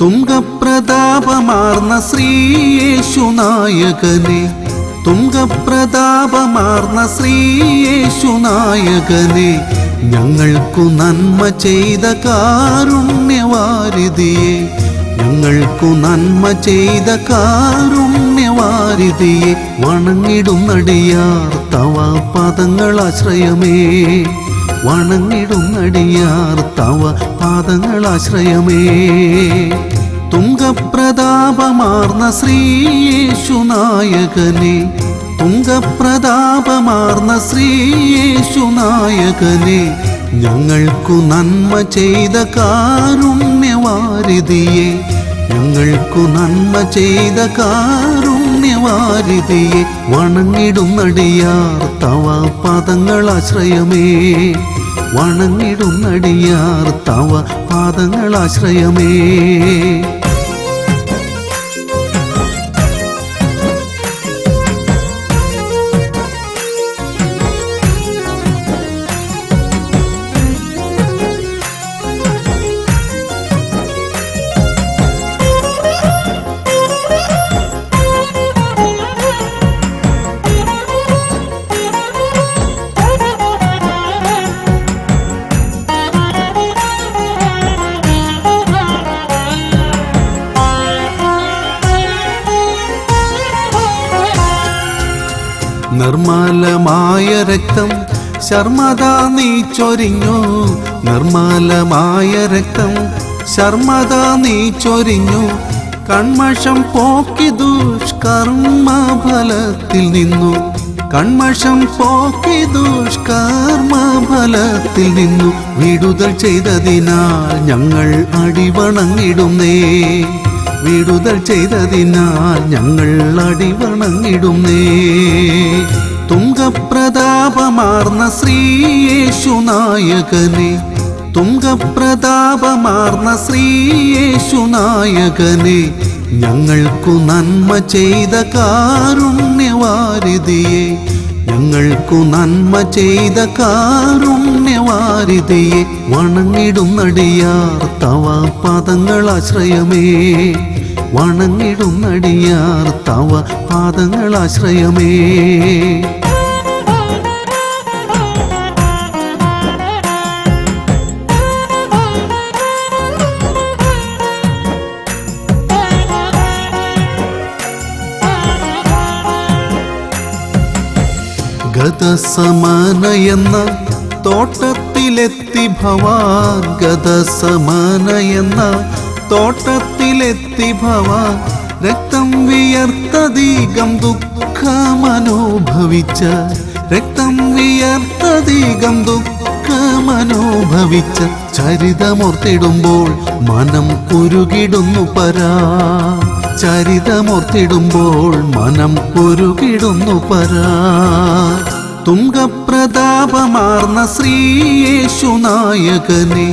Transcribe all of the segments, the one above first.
തുംഗപ്രതാപമാർന്ന ശ്രീയേശുനായകനെ തുംഗപ്രതാപമാർന്ന ശ്രീയേശുനായകനെ ഞങ്ങൾക്കു നന്മ ചെയ്ത കാരുണ്യവാരിതിയെ ഞങ്ങൾക്കു നന്മ ചെയ്ത കാരുണ്യവാരിധിയെ. വണങ്ങിടുന്നടിയാർ തവ പദങ്ങളാശ്രയമേ. വണങ്ങിടുന്നടിയാർ തവ പാദങ്ങളാശ്രയമേ തുംഗപ്രതാപമാർന്ന ശ്രീയേശുനായകനെ തുംഗപ്രതാപമാർന്ന ശ്രീയേശുനായകനെ ഞങ്ങൾക്കു നന്മ ചെയ്ത കാരുണ്യവാരിതിയെ ഞങ്ങൾക്കു നന്മ ചെയ്ത കാരുണ്യവാരിധിയെ വണങ്ങിടുന്നടിയാർ തവ പദങ്ങളാശ്രയമേ വണങ്ങിടുന്നടിയാർ തവ പാദങ്ങളാശ്രയമേ. നിർമ്മലമായ രക്തം. ശർമ്മത നീ ചൊരിഞ്ഞു. നിർമ്മലമായ രക്തം. ശർമ്മത നീ ചൊരിഞ്ഞു. കൺമഷം പോക്കി ദുഷ്കർമ്മ ഫലത്തിൽ നിന്നു. കൺമഷം പോക്കി ദുഷ്കർമ്മ ഫലത്തിൽ നിന്നു. വിടുതൽ ചെയ്തതിനാൽ ഞങ്ങൾ അടിവണങ്ങിടുന്നേ. വിടുതൽ ചെയ്തതിനാൽ ഞങ്ങൾ അടിവണങ്ങിടുന്നേ. തുംഗപ്രതാപമാർന്ന ശ്രീയേശുനായകനെ തുംഗപ്രതാപമാർന്ന ശ്രീയേശുനായകനെ ഞങ്ങൾക്കു നന്മ ചെയ്ത കാരുണ്യവാരിധിയെ ഞങ്ങൾക്കു നന്മ ചെയ്ത കാരുണ്യവാരിതയെ വണങ്ങിടുന്നടിയാർ തവ പദങ്ങളാശ്രയമേ വണങ്ങിടുന്നടിയാർ തവ പാദങ്ങളാശ്രയമേ ഗതസമാന എന്ന തോട്ടത്തിലെത്തി ഭവാൻ ഗതസമാന എന്ന തോട്ടത്തിലെത്തി ഭവാൻ രക്തം വിയർത്തധികം ദുഃഖമനുഭവിച്ച രക്തം വിയർത്തധികം ദുഃഖമനുഭവിച്ച ചരിതമോർത്തിടുമ്പോൾ മനം കുരുകിടുന്നു പരാ. ചരിതമോർത്തിടുമ്പോൾ മനം കുരുകിടുന്നു പരാ. തുംഗപ്രതാപമാർന്ന ശ്രീയേശുനായകനെ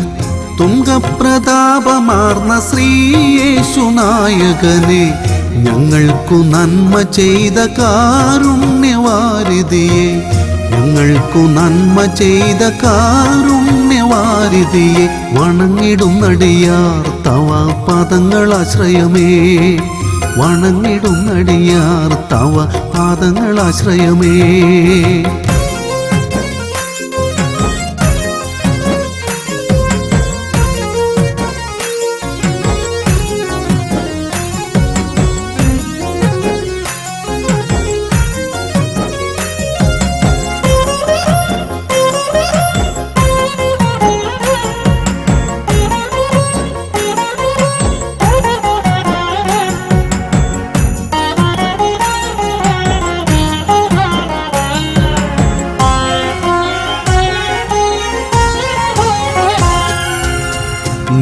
തുംഗപ്രതാപമാർന്ന ശ്രീയേശുനായകനെ ഞങ്ങൾക്കു നന്മ ചെയ്ത കാരുണ്യവാരിതിയെ ഞങ്ങൾക്കു നന്മ ചെയ്ത കാരുണ്യവാരിധിയെ. വണങ്ങിടുന്നടിയാർ തവ വണങ്ങിടുന്നടിയാർ തവ പാദങ്ങളാശ്രയമേ.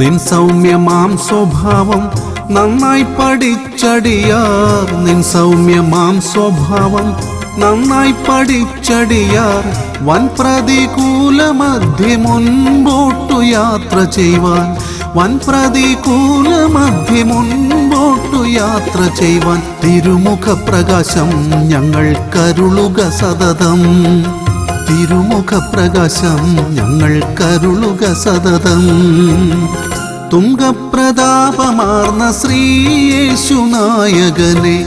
നിൻ സൗമ്യമാം സ്വഭാവം നന്നായി പഠിച്ചടിയാർ നിൻ സൗമ്യമാം സ്വഭാവം നന്നായി പഠിച്ചടിയാർ വൻ പ്രതികൂല മധ്യ മുൻപോട്ടു യാത്ര ചെയ്യുവാൻ. വൻ പ്രതികൂല മധ്യ മുൻപോട്ടു യാത്ര ചെയ്യുവാൻ. തിരുമുഖ പ്രകാശം ഞങ്ങൾ കരുളുക സതതം. തിരുമുഖ പ്രകാശം ഞങ്ങൾ കരുളുക സതതം. തുങ്കപ്രതാപമാർന്ന ശ്രീയേശുനായകനെ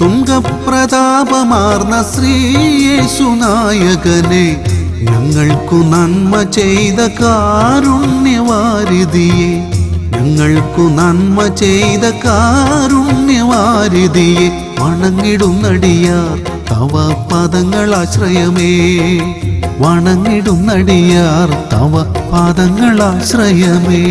ശ്രീയേശു ശ്രീയേശുനായകനെ ഞങ്ങൾക്കു നന്മ ചെയ്ത കാരുണ്യവാരിതിയെ ഞങ്ങൾക്കു നന്മ ചെയ്ത കാരുണ്യവാരിതിയെ വണങ്ങിടുന്നടിയാർ തവ പദങ്ങളാശ്രയമേ വണങ്ങിടുന്നടിയാർ തവ പാദങ്ങളാശ്രയമേ